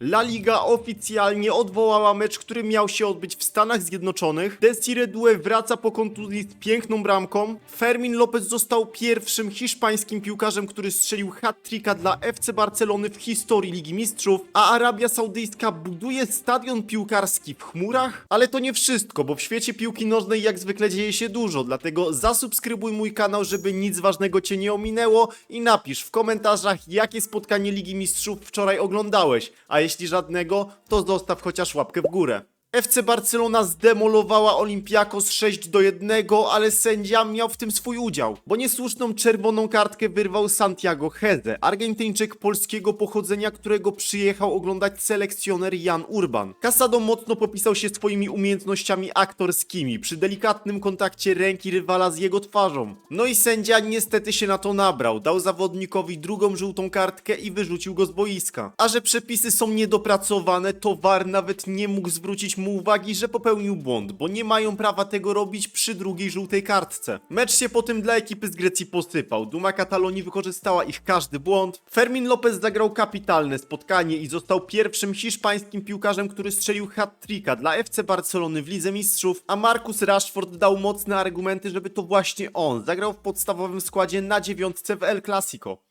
La Liga oficjalnie odwołała mecz, który miał się odbyć w Stanach Zjednoczonych. Desire Due wraca po kontuzji z piękną bramką. Fermin Lopez został pierwszym hiszpańskim piłkarzem, który strzelił hat-tricka dla FC Barcelony w historii Ligi Mistrzów, a Arabia Saudyjska buduje stadion piłkarski w chmurach. Ale to nie wszystko, bo w świecie piłki nożnej jak zwykle dzieje się dużo, dlatego zasubskrybuj mój kanał, żeby nic ważnego cię nie ominęło i napisz w komentarzach, jakie spotkanie Ligi Mistrzów wczoraj oglądałeś, a jeśli żadnego, to zostaw chociaż łapkę w górę. FC Barcelona zdemolowała Olympiakos 6 do 1, ale sędzia miał w tym swój udział, bo niesłuszną czerwoną kartkę wyrwał Santiago Heze, Argentyńczyk polskiego pochodzenia, którego przyjechał oglądać selekcjoner Jan Urban. Casado mocno popisał się swoimi umiejętnościami aktorskimi przy delikatnym kontakcie ręki rywala z jego twarzą. No i sędzia niestety się na to nabrał, dał zawodnikowi drugą żółtą kartkę i wyrzucił go z boiska. A że przepisy są niedopracowane, to VAR nawet nie mógł zwrócić mu uwagi, że popełnił błąd, bo nie mają prawa tego robić przy drugiej żółtej kartce. Mecz się potem dla ekipy z Grecji posypał. Duma Katalonii wykorzystała ich każdy błąd. Fermin Lopez zagrał kapitalne spotkanie i został pierwszym hiszpańskim piłkarzem, który strzelił hat-tricka dla FC Barcelony w Lidze Mistrzów, a Marcus Rashford dał mocne argumenty, żeby to właśnie on zagrał w podstawowym składzie na dziewiątce w El Clasico.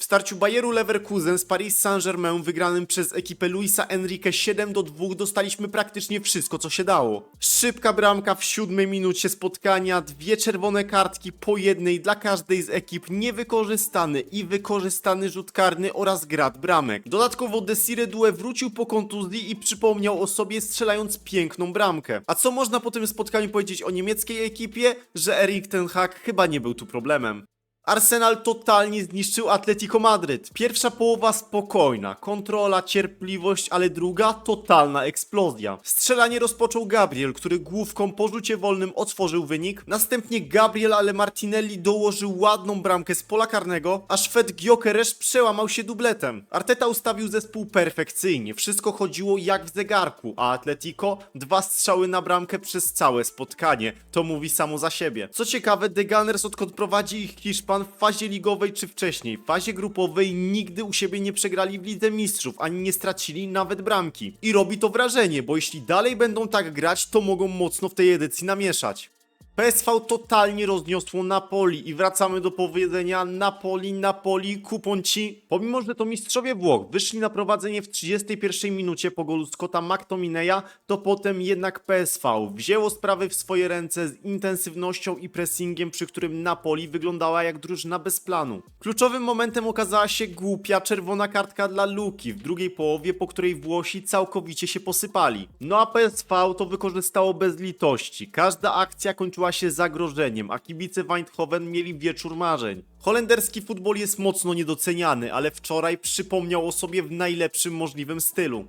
W starciu Bayeru Leverkusen z Paris Saint-Germain wygranym przez ekipę Luisa Enrique 7 do 2 dostaliśmy praktycznie wszystko co się dało. Szybka bramka w siódmej minucie spotkania, dwie czerwone kartki po jednej dla każdej z ekip, niewykorzystany i wykorzystany rzut karny oraz grad bramek. Dodatkowo Desire Due wrócił po kontuzji i przypomniał o sobie strzelając piękną bramkę. A co można po tym spotkaniu powiedzieć o niemieckiej ekipie? Że Erik ten Hag chyba nie był tu problemem. Arsenal totalnie zniszczył Atletico Madryt. Pierwsza połowa spokojna, kontrola, cierpliwość, ale druga totalna eksplozja. Strzelanie rozpoczął Gabriel, który główką po rzucie wolnym otworzył wynik. Następnie Gabriel, ale Martinelli dołożył ładną bramkę z pola karnego, a Szwed Gyökeres przełamał się dubletem. Arteta ustawił zespół perfekcyjnie, wszystko chodziło jak w zegarku, a Atletico dwa strzały na bramkę przez całe spotkanie. To mówi samo za siebie. Co ciekawe, The Gunners odkąd prowadzi ich Hiszpan w fazie ligowej czy wcześniej, w fazie grupowej nigdy u siebie nie przegrali w Lidze Mistrzów, ani nie stracili nawet bramki. I robi to wrażenie, bo jeśli dalej będą tak grać, to mogą mocno w tej edycji namieszać. PSV totalnie rozniosło Napoli i wracamy do powiedzenia Napoli, Napoli, kupon ci. Pomimo, że to mistrzowie Włoch wyszli na prowadzenie w 31 minucie po golu Scotta McTominaya, to potem jednak PSV wzięło sprawy w swoje ręce z intensywnością i pressingiem, przy którym Napoli wyglądała jak drużyna bez planu. Kluczowym momentem okazała się głupia czerwona kartka dla Luki w drugiej połowie, po której Włosi całkowicie się posypali. No a PSV to wykorzystało bez litości. Każda akcja kończyła się zagrożeniem, a kibice Eindhoven mieli wieczór marzeń. Holenderski futbol jest mocno niedoceniany, ale wczoraj przypomniał o sobie w najlepszym możliwym stylu.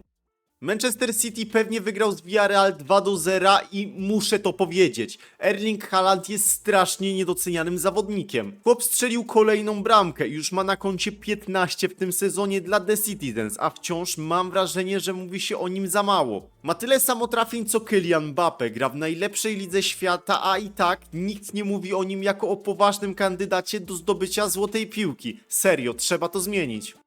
Manchester City pewnie wygrał z Villarreal 2 do 0 i muszę to powiedzieć. Erling Haaland jest strasznie niedocenianym zawodnikiem. Chłop strzelił kolejną bramkę i już ma na koncie 15 w tym sezonie dla The Citizens, a wciąż mam wrażenie, że mówi się o nim za mało. Ma tyle samo trafień co Kylian Mbappe, gra w najlepszej lidze świata, a i tak nikt nie mówi o nim jako o poważnym kandydacie do zdobycia złotej piłki. Serio, trzeba to zmienić.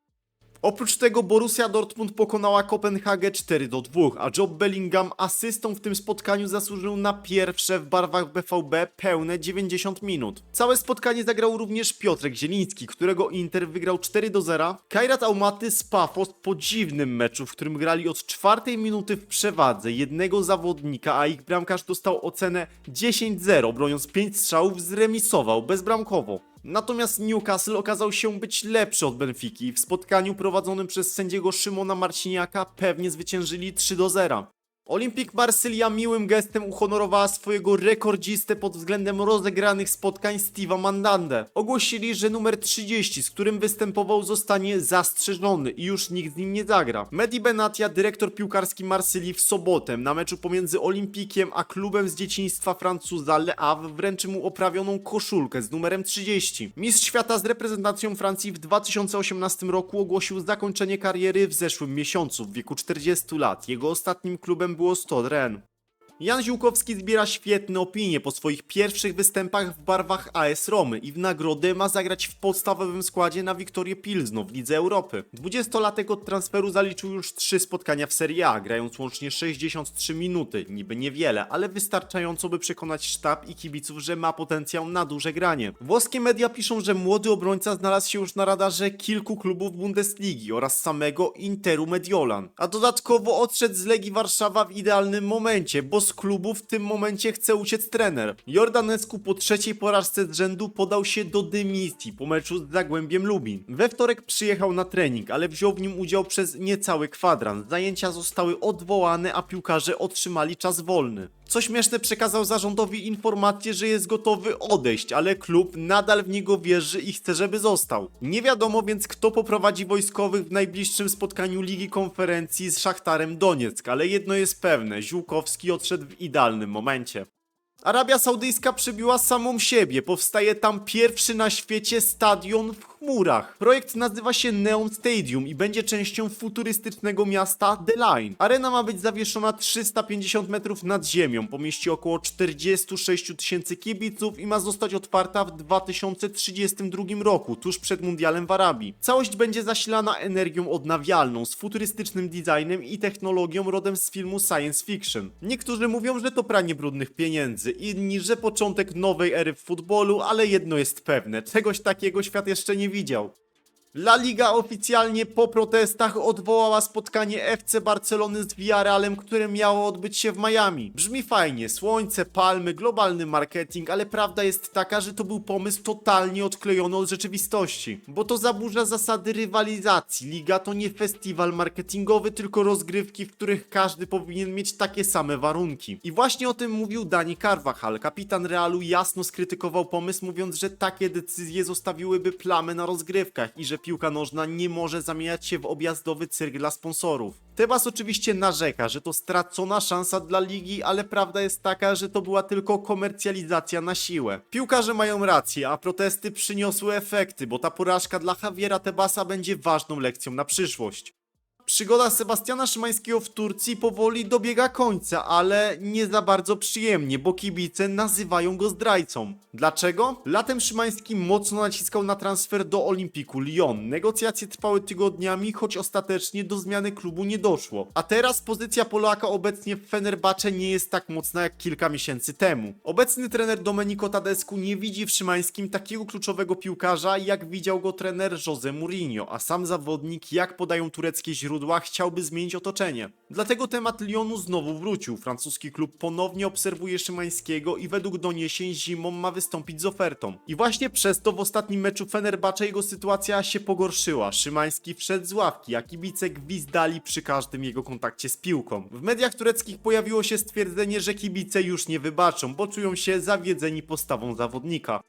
Oprócz tego Borussia Dortmund pokonała Kopenhagę 4 do 2, a Job Bellingham asystą w tym spotkaniu zasłużył na pierwsze w barwach BVB pełne 90 minut. Całe spotkanie zagrał również Piotrek Zieliński, którego Inter wygrał 4 do 0. Kairat Almaty z Pafos po dziwnym meczu, w którym grali od czwartej minuty w przewadze jednego zawodnika, a ich bramkarz dostał ocenę 10-0, broniąc 5 strzałów, zremisował bezbramkowo. Natomiast Newcastle okazał się być lepszy od Benfiki w spotkaniu prowadzonym przez sędziego Szymona Marciniaka pewnie zwyciężyli 3 do 0. Olimpik Marsylia miłym gestem uhonorowała swojego rekordzistę pod względem rozegranych spotkań Steve'a Mandande. Ogłosili, że numer 30, z którym występował, zostanie zastrzeżony i już nikt z nim nie zagra. Medi Benatia, dyrektor piłkarski Marsylii w sobotę na meczu pomiędzy Olimpikiem a klubem z dzieciństwa Francuza Le Havre wręczy mu oprawioną koszulkę z numerem 30. Mistrz świata z reprezentacją Francji w 2018 roku ogłosił zakończenie kariery w zeszłym miesiącu w wieku 40 lat. Jego ostatnim klubem było Stade Rennes. Jan Ziółkowski zbiera świetne opinie po swoich pierwszych występach w barwach AS Romy i w nagrodę ma zagrać w podstawowym składzie na Wiktorię Pilzno w Lidze Europy. 20-latek od transferu zaliczył już 3 spotkania w Serie A, grając łącznie 63 minuty. Niby niewiele, ale wystarczająco by przekonać sztab i kibiców, że ma potencjał na duże granie. Włoskie media piszą, że młody obrońca znalazł się już na radarze kilku klubów Bundesligi oraz samego Interu Mediolan. A dodatkowo odszedł z Legii Warszawa w idealnym momencie, bo z klubu w tym momencie chce uciec trener. Jordanescu po trzeciej porażce z rzędu podał się do dymisji po meczu z Zagłębiem Lubin. We wtorek przyjechał na trening, ale wziął w nim udział przez niecały kwadrans. Zajęcia zostały odwołane, a piłkarze otrzymali czas wolny. Co śmieszne przekazał zarządowi informację, że jest gotowy odejść, ale klub nadal w niego wierzy i chce, żeby został. Nie wiadomo więc kto poprowadzi wojskowych w najbliższym spotkaniu Ligi Konferencji z Szachtarem Donieck, ale jedno jest pewne, Ziółkowski odszedł w idealnym momencie. Arabia Saudyjska przybiła samą siebie. Powstaje tam pierwszy na świecie stadion w chmurach. Projekt nazywa się Neon Stadium i będzie częścią futurystycznego miasta The Line. Arena ma być zawieszona 350 metrów nad ziemią, pomieści około 46 tysięcy kibiców i ma zostać otwarta w 2032 roku, tuż przed mundialem w Arabii. Całość będzie zasilana energią odnawialną, z futurystycznym designem i technologią rodem z filmu science fiction. Niektórzy mówią, że to pranie brudnych pieniędzy, inni, że początek nowej ery w futbolu, ale jedno jest pewne, czegoś takiego świat jeszcze nie widział. La Liga oficjalnie po protestach odwołała spotkanie FC Barcelony z Villarrealem, które miało odbyć się w Miami. Brzmi fajnie, słońce, palmy, globalny marketing, ale prawda jest taka, że to był pomysł totalnie odklejony od rzeczywistości. Bo to zaburza zasady rywalizacji. Liga to nie festiwal marketingowy, tylko rozgrywki, w których każdy powinien mieć takie same warunki. I właśnie o tym mówił Dani Carvajal. Kapitan Realu jasno skrytykował pomysł, mówiąc, że takie decyzje zostawiłyby plamę na rozgrywkach i że piłka nożna nie może zamieniać się w objazdowy cyrk dla sponsorów. Tebas oczywiście narzeka, że to stracona szansa dla ligi, ale prawda jest taka, że to była tylko komercjalizacja na siłę. Piłkarze mają rację, a protesty przyniosły efekty, bo ta porażka dla Javiera Tebasa będzie ważną lekcją na przyszłość. Przygoda Sebastiana Szymańskiego w Turcji powoli dobiega końca, ale nie za bardzo przyjemnie, bo kibice nazywają go zdrajcą. Dlaczego? Latem Szymański mocno naciskał na transfer do Olimpiku Lyon. Negocjacje trwały tygodniami, choć ostatecznie do zmiany klubu nie doszło. A teraz pozycja Polaka obecnie w Fenerbahce nie jest tak mocna jak kilka miesięcy temu. Obecny trener Domenico Tadescu nie widzi w Szymańskim takiego kluczowego piłkarza, jak widział go trener Jose Mourinho, a sam zawodnik, jak podają tureckie źródła, chciałby zmienić otoczenie. Dlatego temat Lyonu znowu wrócił. Francuski klub ponownie obserwuje Szymańskiego i według doniesień zimą ma wystąpić z ofertą. I właśnie przez to w ostatnim meczu Fenerbahce jego sytuacja się pogorszyła. Szymański wszedł z ławki, a kibice gwizdali przy każdym jego kontakcie z piłką. W mediach tureckich pojawiło się stwierdzenie, że kibice już nie wybaczą, bo czują się zawiedzeni postawą zawodnika.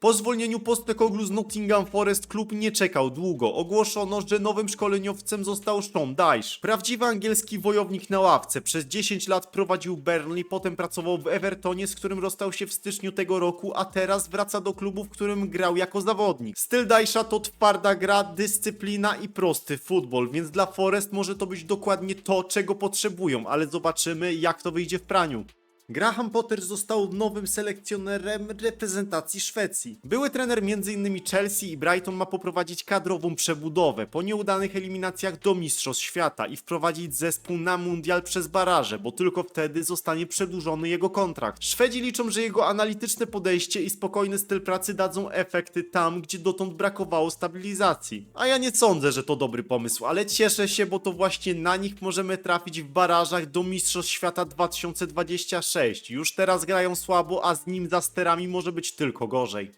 Po zwolnieniu Postekoglu z Nottingham Forest klub nie czekał długo. Ogłoszono, że nowym szkoleniowcem został Sean Dyche. Prawdziwy angielski wojownik na ławce. Przez 10 lat prowadził Burnley, potem pracował w Evertonie, z którym rozstał się w styczniu tego roku, a teraz wraca do klubu, w którym grał jako zawodnik. Styl Dyche'a to twarda gra, dyscyplina i prosty futbol, więc dla Forest może to być dokładnie to, czego potrzebują, ale zobaczymy jak to wyjdzie w praniu. Graham Potter został nowym selekcjonerem reprezentacji Szwecji. Były trener m.in. Chelsea i Brighton ma poprowadzić kadrową przebudowę po nieudanych eliminacjach do Mistrzostw Świata i wprowadzić zespół na mundial przez baraże, bo tylko wtedy zostanie przedłużony jego kontrakt. Szwedzi liczą, że jego analityczne podejście i spokojny styl pracy dadzą efekty tam, gdzie dotąd brakowało stabilizacji. A ja nie sądzę, że to dobry pomysł, ale cieszę się, bo to właśnie na nich możemy trafić w barażach do Mistrzostw Świata 2026. Już teraz grają słabo, a z nim za sterami może być tylko gorzej.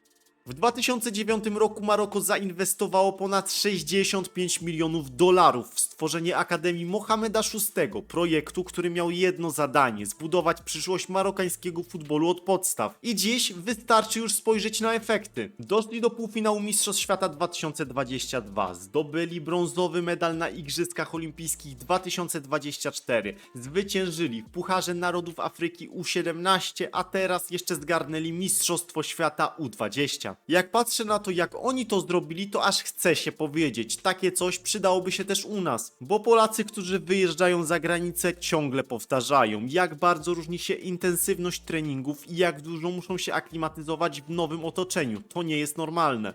W 2009 roku Maroko zainwestowało ponad 65 milionów dolarów w stworzenie Akademii Mohameda VI, projektu, który miał jedno zadanie zbudować przyszłość marokańskiego futbolu od podstaw. I dziś wystarczy już spojrzeć na efekty. Doszli do półfinału Mistrzostw Świata 2022, zdobyli brązowy medal na Igrzyskach Olimpijskich 2024, zwyciężyli w Pucharze Narodów Afryki U17, a teraz jeszcze zgarnęli Mistrzostwo Świata U20. Jak patrzę na to, jak oni to zrobili, to aż chce się powiedzieć, takie coś przydałoby się też u nas. Bo Polacy, którzy wyjeżdżają za granicę, ciągle powtarzają, jak bardzo różni się intensywność treningów i jak dużo muszą się aklimatyzować w nowym otoczeniu. To nie jest normalne.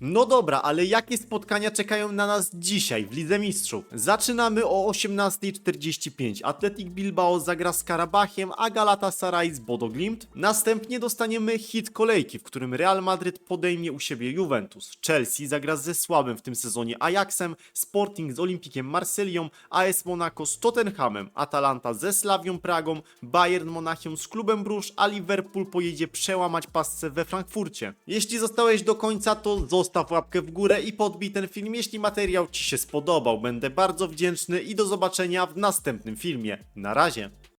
No dobra, ale jakie spotkania czekają na nas dzisiaj w Lidze Mistrzów? Zaczynamy o 18.45. Atletic Bilbao zagra z Karabachem, a Galatasaray z Bodo Glimt. Następnie dostaniemy hit kolejki, w którym Real Madryd podejmie u siebie Juventus. Chelsea zagra ze słabym w tym sezonie Ajaxem, Sporting z Olimpikiem Marsylią, AS Monaco z Tottenhamem, Atalanta ze Slawią Pragą, Bayern Monachium z klubem Brusz, a Liverpool pojedzie przełamać pasce we Frankfurcie. Jeśli zostałeś do końca, to zostaw łapkę w górę i podbij ten film, jeśli materiał Ci się spodobał. Będę bardzo wdzięczny i do zobaczenia w następnym filmie. Na razie.